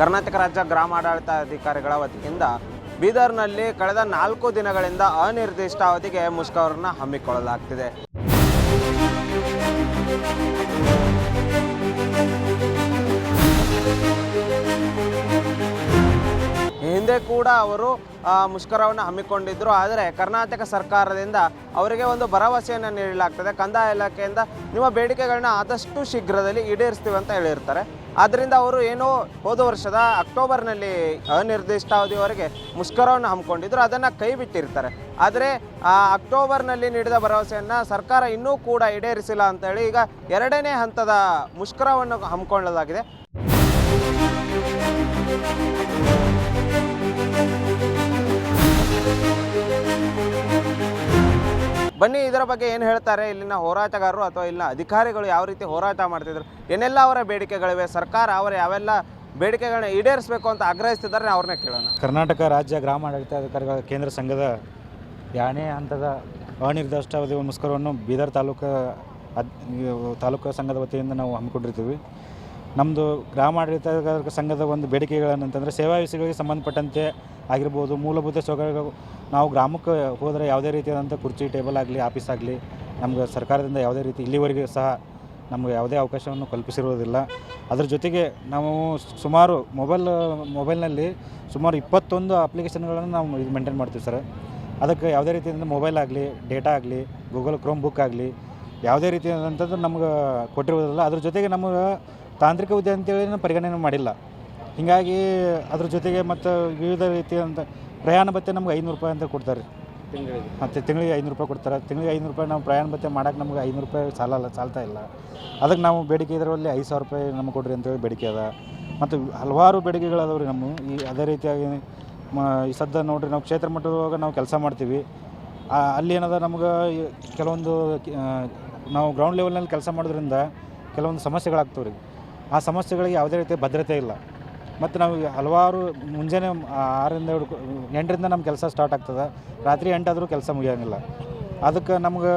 ಕರ್ನಾಟಕ ರಾಜ್ಯ ಗ್ರಾಮಾಡಳಿತ ಅಧಿಕಾರಿಗಳ ವತಿಯಿಂದ ಬೀದರ್ನಲ್ಲಿ ಕಳೆದ ನಾಲ್ಕು ದಿನಗಳಿಂದ ಅನಿರ್ದಿಷ್ಟ ಅವಧಿಗೆ ಮುಷ್ಕರನ್ನ ಹಮ್ಮಿಕೊಳ್ಳಲಾಗ್ತಿದೆ. ಹಿಂದೆ ಕೂಡ ಅವರು ಮುಷ್ಕರವನ್ನು ಹಮ್ಮಿಕೊಂಡಿದ್ದರು ಆದರೆ ಕರ್ನಾಟಕ ಸರ್ಕಾರದಿಂದ ಅವರಿಗೆ ಒಂದು ಭರವಸೆಯನ್ನು ನೀಡಲಾಗ್ತದೆ. ಕಂದಾಯ ಇಲಾಖೆಯಿಂದ ನಿಮ್ಮ ಬೇಡಿಕೆಗಳನ್ನ ಆದಷ್ಟು ಶೀಘ್ರದಲ್ಲಿ ಈಡೇರಿಸ್ತೀವಿ ಅಂತ ಹೇಳಿರ್ತಾರೆ. ಆದ್ದರಿಂದ ಅವರು ಏನೋ ಹೋದ ವರ್ಷದ ಅಕ್ಟೋಬರ್ನಲ್ಲಿ ಅನಿರ್ದಿಷ್ಟಾವಧಿವರೆಗೆ ಮುಷ್ಕರವನ್ನು ಹಮ್ಮಿಕೊಂಡಿದ್ರು, ಅದನ್ನು ಕೈ ಬಿಟ್ಟಿರ್ತಾರೆ. ಆದರೆ ಆ ಅಕ್ಟೋಬರ್ನಲ್ಲಿ ನೀಡಿದ ಭರವಸೆಯನ್ನು ಸರ್ಕಾರ ಇನ್ನೂ ಕೂಡ ಈಡೇರಿಸಿಲ್ಲ ಅಂತೇಳಿ ಈಗ ಎರಡನೇ ಹಂತದ ಮುಷ್ಕರವನ್ನು ಹಮ್ಮಿಕೊಳ್ಳಲಾಗಿದೆ. ಬನ್ನಿ, ಇದರ ಬಗ್ಗೆ ಏನು ಹೇಳ್ತಾರೆ? ಇಲ್ಲಿನ ಹೋರಾಟಗಾರರು ಅಥವಾ ಇಲ್ಲಿನ ಅಧಿಕಾರಿಗಳು ಯಾವ ರೀತಿ ಹೋರಾಟ ಮಾಡ್ತಿದ್ರು? ಏನೆಲ್ಲ ಅವರ ಬೇಡಿಕೆಗಳಿವೆ? ಸರ್ಕಾರ ಅವರ ಯಾವೆಲ್ಲ ಬೇಡಿಕೆಗಳನ್ನ ಈಡೇರಿಸಬೇಕು ಅಂತ ಆಗ್ರಹಿಸ್ತಿದ್ದಾರೆ ಅವ್ರನ್ನ ಕೇಳೋಣ. ಕರ್ನಾಟಕ ರಾಜ್ಯ ಗ್ರಾಮಾಡಳಿತಾಧಿಕಾರಿಗಳ ಕೇಂದ್ರ ಸಂಘದ ಯಾನೇ ಹಂತದ ಅನಿರ್ದಿಷ್ಟಾವಧಿ ಮುಸ್ಕರವನ್ನು ಬೀದರ್ ತಾಲೂಕು ತಾಲೂಕು ಸಂಘದ ವತಿಯಿಂದ ನಾವು ಹಮ್ಮಿಕೊಂಡಿರ್ತೀವಿ. ನಮ್ಮದು ಗ್ರಾಮಾಡಳಿತ ಸಂಘದ ಒಂದು ಬೇಡಿಕೆಗಳೇನಂತಂದರೆ ಸೇವಾ ವಿಷಯಗಳಿಗೆ ಸಂಬಂಧಪಟ್ಟಂತೆ ಆಗಿರ್ಬೋದು, ಮೂಲಭೂತ ಸೌಕರ್ಯಗಳು. ನಾವು ಗ್ರಾಮಕ್ಕೆ ಹೋದರೆ ಯಾವುದೇ ರೀತಿಯಾದಂಥ ಕುರ್ಚಿ, ಟೇಬಲ್ ಆಗಲಿ, ಆಫೀಸ್ ಆಗಲಿ, ನಮ್ಗೆ ಸರ್ಕಾರದಿಂದ ಯಾವುದೇ ರೀತಿ ಇಲ್ಲಿವರೆಗೆ ಸಹ ನಮಗೆ ಯಾವುದೇ ಅವಕಾಶವನ್ನು ಕಲ್ಪಿಸಿರುವುದಿಲ್ಲ. ಅದರ ಜೊತೆಗೆ ನಾವು ಸುಮಾರು ಮೊಬೈಲ್, ಮೊಬೈಲ್ನಲ್ಲಿ ಸುಮಾರು ಇಪ್ಪತ್ತೊಂದು ಅಪ್ಲಿಕೇಶನ್ಗಳನ್ನು ನಾವು ಇದು ಮೇಂಟೈನ್ ಮಾಡ್ತೀವಿ ಸರ್. ಅದಕ್ಕೆ ಯಾವುದೇ ರೀತಿಯಿಂದ ಮೊಬೈಲ್ ಆಗಲಿ, ಡೇಟಾ ಆಗಲಿ, ಗೂಗಲ್ ಕ್ರೋಮ್ ಬುಕ್ ಆಗಲಿ, ಯಾವುದೇ ರೀತಿಯಾದಂಥದ್ದು ನಮ್ಗೆ ಕೊಟ್ಟಿರುವುದಿಲ್ಲ. ಅದ್ರ ಜೊತೆಗೆ ನಮಗೆ ತಾಂತ್ರಿಕ ಹುದ್ದೆ ಅಂತೇಳಿ ಪರಿಗಣನೆ ಮಾಡಿಲ್ಲ. ಹೀಗಾಗಿ ಅದ್ರ ಜೊತೆಗೆ ಮತ್ತು ವಿವಿಧ ರೀತಿಯಾದಂಥ ಪ್ರಯಾಣ ಭತ್ತೆ ನಮ್ಗೆ ಐನೂರು ರೂಪಾಯಿ ಅಂತ ಕೊಡ್ತಾರೆ. ಮತ್ತು ತಿಂಗಳಿಗೆ ಐನೂರು ರೂಪಾಯಿ ಕೊಡ್ತಾರೆ. ತಿಂಗಳಿಗೆ ಐನೂರು ರೂಪಾಯಿ ನಾವು ಪ್ರಯಾಣ ಭತ್ತೆ ಮಾಡೋಕೆ ನಮ್ಗೆ ಐನೂರು ರೂಪಾಯಿ ಸಾಲಲ್ಲ ಸಾಲ್ತಾ ಇಲ್ಲ. ಅದಕ್ಕೆ ನಾವು ಬೇಡಿಕೆ ಇದರಲ್ಲಿ ಐದು ಸಾವಿರ ರೂಪಾಯಿ ನಮ್ಗೆ ಕೊಡ್ರಿ ಅಂತೇಳಿ ಬೇಡಿಕೆ ಅದ. ಮತ್ತು ಹಲವಾರು ಬೇಡಿಕೆಗಳದಾವ ರೀ ನಮ್ಮ ಈ ಅದೇ ರೀತಿಯಾಗಿ ಮ ಈ ಸದ್ದ ನೋಡ್ರಿ ನಾವು ಕ್ಷೇತ್ರ ಮಟ್ಟದೊಳಗೆ ನಾವು ಕೆಲಸ ಮಾಡ್ತೀವಿ. ಅಲ್ಲಿ ಏನದ ನಮ್ಗೆ ಕೆಲವೊಂದು ನಾವು ಗ್ರೌಂಡ್ ಲೆವೆಲ್ನಲ್ಲಿ ಕೆಲಸ ಮಾಡೋದ್ರಿಂದ ಕೆಲವೊಂದು ಸಮಸ್ಯೆಗಳಾಗ್ತವೆ ರೀ ಆ ಸಮಸ್ಯೆಗಳಿಗೆ ಯಾವುದೇ ರೀತಿಯ ಭದ್ರತೆ ಇಲ್ಲ. ಮತ್ತು ನಾವು ಹಲವಾರು ಮುಂಜಾನೆ ಆರರಿಂದ ಹಿಡ್ಕೊ, ಎಂಟರಿಂದ ನಮ್ಮ ಕೆಲಸ ಸ್ಟಾರ್ಟ್ ಆಗ್ತದೆ. ರಾತ್ರಿ ಎಂಟಾದರೂ ಕೆಲಸ ಮುಗಿಯೋಂಗಿಲ್ಲ. ಅದಕ್ಕೆ ನಮ್ಗೆ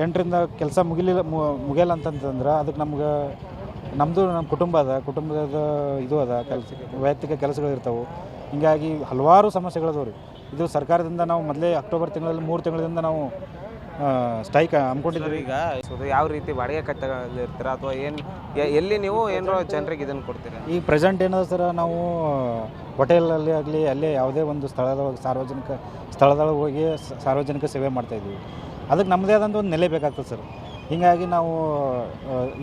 ಎಂಟರಿಂದ ಕೆಲಸ ಮುಗಿಲಿಲ್ಲ ಮುಗಿಯಲ್ಲ ಅಂತಂತಂದ್ರೆ ಅದಕ್ಕೆ ನಮ್ಗೆ ನಮ್ಮದು ನಮ್ಮ ಕುಟುಂಬ ಅದ. ಕುಟುಂಬದ ಇದು ಅದ, ಕೆಲಸ, ವೈಯಕ್ತಿಕ ಕೆಲಸಗಳು ಇರ್ತಾವೆ. ಹೀಗಾಗಿ ಹಲವಾರು ಸಮಸ್ಯೆಗಳದಾವ ರೀ ಇದು ಸರ್ಕಾರದಿಂದ ನಾವು ಮೊದಲೇ ಅಕ್ಟೋಬರ್ ತಿಂಗಳಲ್ಲಿ ಮೂರು ತಿಂಗಳಿಂದ ನಾವು ಸ್ಟ್ರೈಕ್ ಅಂದ್ಕೊಂಡಿದ್ದೀವಿ ಈಗ ಅದು ಯಾವ ರೀತಿ ಬಾಡಿಗೆ ಕಟ್ಟಗಳಲ್ಲಿ ಇರ್ತೀರಾ ಅಥವಾ ಏನು ಎಲ್ಲಿ ನೀವು ಏನೋ ಜನರಿಗೆ ಇದನ್ನು ಕೊಡ್ತೀರಾ? ಈಗ ಪ್ರೆಸೆಂಟ್ ಏನದ ಸರ್ ನಾವು ಹೋಟೆಲಲ್ಲಿ ಆಗಲಿ ಅಲ್ಲೇ ಯಾವುದೇ ಒಂದು ಸ್ಥಳದೊಳಗೆ ಸಾರ್ವಜನಿಕ ಸ್ಥಳದೊಳಗೆ ಹೋಗಿ ಸಾರ್ವಜನಿಕ ಸೇವೆ ಮಾಡ್ತಾಯಿದ್ವಿ ಅದಕ್ಕೆ ನಮ್ಮದೇ ಆದಂಥ ಒಂದು ನೆಲೆ ಬೇಕಾಗ್ತದೆ ಸರ್. ಹೀಗಾಗಿ ನಾವು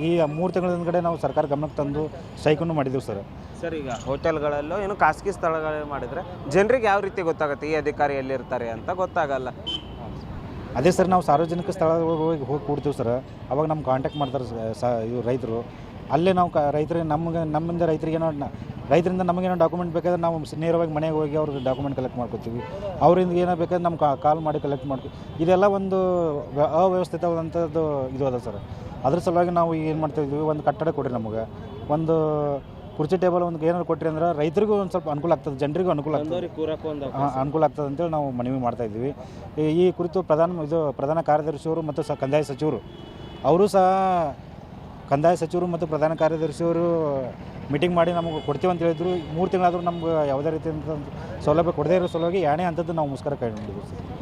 ಈ ಮೂರು ತಿಂಗಳ ಹಿಂದ್ಗಡೆ ನಾವು ಸರ್ಕಾರ ಗಮನಕ್ಕೆ ತಂದು ಸ್ಟ್ರೈಕನ್ನು ಮಾಡಿದ್ದೀವಿ ಸರ್. ಸರ್ ಈಗ ಹೋಟೆಲ್ಗಳಲ್ಲೋ ಏನು ಖಾಸಗಿ ಸ್ಥಳಗಳಲ್ಲಿ ಮಾಡಿದ್ರೆ ಜನರಿಗೆ ಯಾವ ರೀತಿ ಗೊತ್ತಾಗುತ್ತೆ ಈ ಅಧಿಕಾರಿ ಎಲ್ಲಿರ್ತಾರೆ ಅಂತ ಗೊತ್ತಾಗಲ್ಲ. ಅದೇ ಸರ್ ನಾವು ಸಾರ್ವಜನಿಕ ಸ್ಥಳಗಳಿಗೆ ಹೋಗಿ ಹೋಗಿ ಕೂಡ್ತೀವಿ ಸರ್. ಅವಾಗ ನಮ್ಮ ಕಾಂಟ್ಯಾಕ್ಟ್ ಮಾಡ್ತಾರೆ ಸ- ಇವ್ರು ರೈತರು. ಅಲ್ಲೇ ನಾವು ಕ ರೈತರಿಗೆ ನಮ್ಗೆ ನಮ್ಮಿಂದ ರೈತರಿಗೆ ಏನೋ ರೈತರಿಂದ ನಮಗೇನೋ ಡಾಕ್ಯುಮೆಂಟ್ ಬೇಕಾದ್ರೆ ನಾವು ನೇರವಾಗಿ ಮನೆಗೆ ಹೋಗಿ ಅವ್ರಿಗೆ ಡಾಕ್ಯುಮೆಂಟ್ ಕಲೆಕ್ಟ್ ಮಾಡ್ಕೊತೀವಿ. ಅವರಿಂದ ಏನೋ ಬೇಕಾದ್ರೆ ನಮ್ಮ ಕಾಲ್ ಮಾಡಿ ಕಲೆಕ್ಟ್ ಮಾಡ್ತೀವಿ ಇದೆಲ್ಲ ಒಂದು ವ್ಯ- ಅವ್ಯವಸ್ಥಿತವಾದಂಥದ್ದು ಇದು ಅದ ಸರ್. ಅದ್ರ ಸಲುವಾಗಿ ನಾವು ಏನು ಮಾಡ್ತಾಯಿದ್ವಿ ಒಂದು ಕಟ್ಟಡ ಕೊಡ್ರಿ ನಮಗೆ. ಒಂದು ಕುರ್ಚಿ ಟೇಬಲ್ ಒಂದು ಏನಾದ್ರು ಕೊಟ್ಟರೆ ಅಂದ್ರೆ ರೈತರಿಗೂ ಒಂದು ಸ್ವಲ್ಪ ಅನುಕೂಲ ಆಗ್ತದೆ ಜನರಿಗೂ ಅನುಕೂಲ ಆಗ್ತದೆ. ಅನುಕೂಲ ಆಗ್ತದೆ ಅಂತೇಳಿ ನಾವು ಮನವಿ ಮಾಡ್ತಾ ಇದ್ದೀವಿ. ಈ- ಈ ಕುರಿತು ಪ್ರಧಾನ ಇದು ಪ್ರಧಾನ ಕಾರ್ಯದರ್ಶಿಯವರು ಮತ್ತು ಸ ಕಂದಾಯ ಸಚಿವರು ಅವರು ಸಹ ಕಂದಾಯ ಸಚಿವರು ಮತ್ತು ಪ್ರಧಾನ ಕಾರ್ಯದರ್ಶಿಯವರು ಮೀಟಿಂಗ್ ಮಾಡಿ ನಮಗೆ ಕೊಡ್ತೀವಿ ಅಂತ ಹೇಳಿದ್ರು. ಮೂರು ತಿಂಗಳಾದರೂ ನಮ್ಗೆ ಯಾವುದೇ ರೀತಿಯಾದಂಥ ಸೌಲಭ್ಯ ಕೊಡದೇ ಇರೋ ಸಲುವಾಗಿ ಯಾಣೆ ಅಂಥದ್ದು ನಾವು ಮುಸ್ಕರ ಕೈಗೊಂಡಿದ್ದೀವಿ. ಸರ್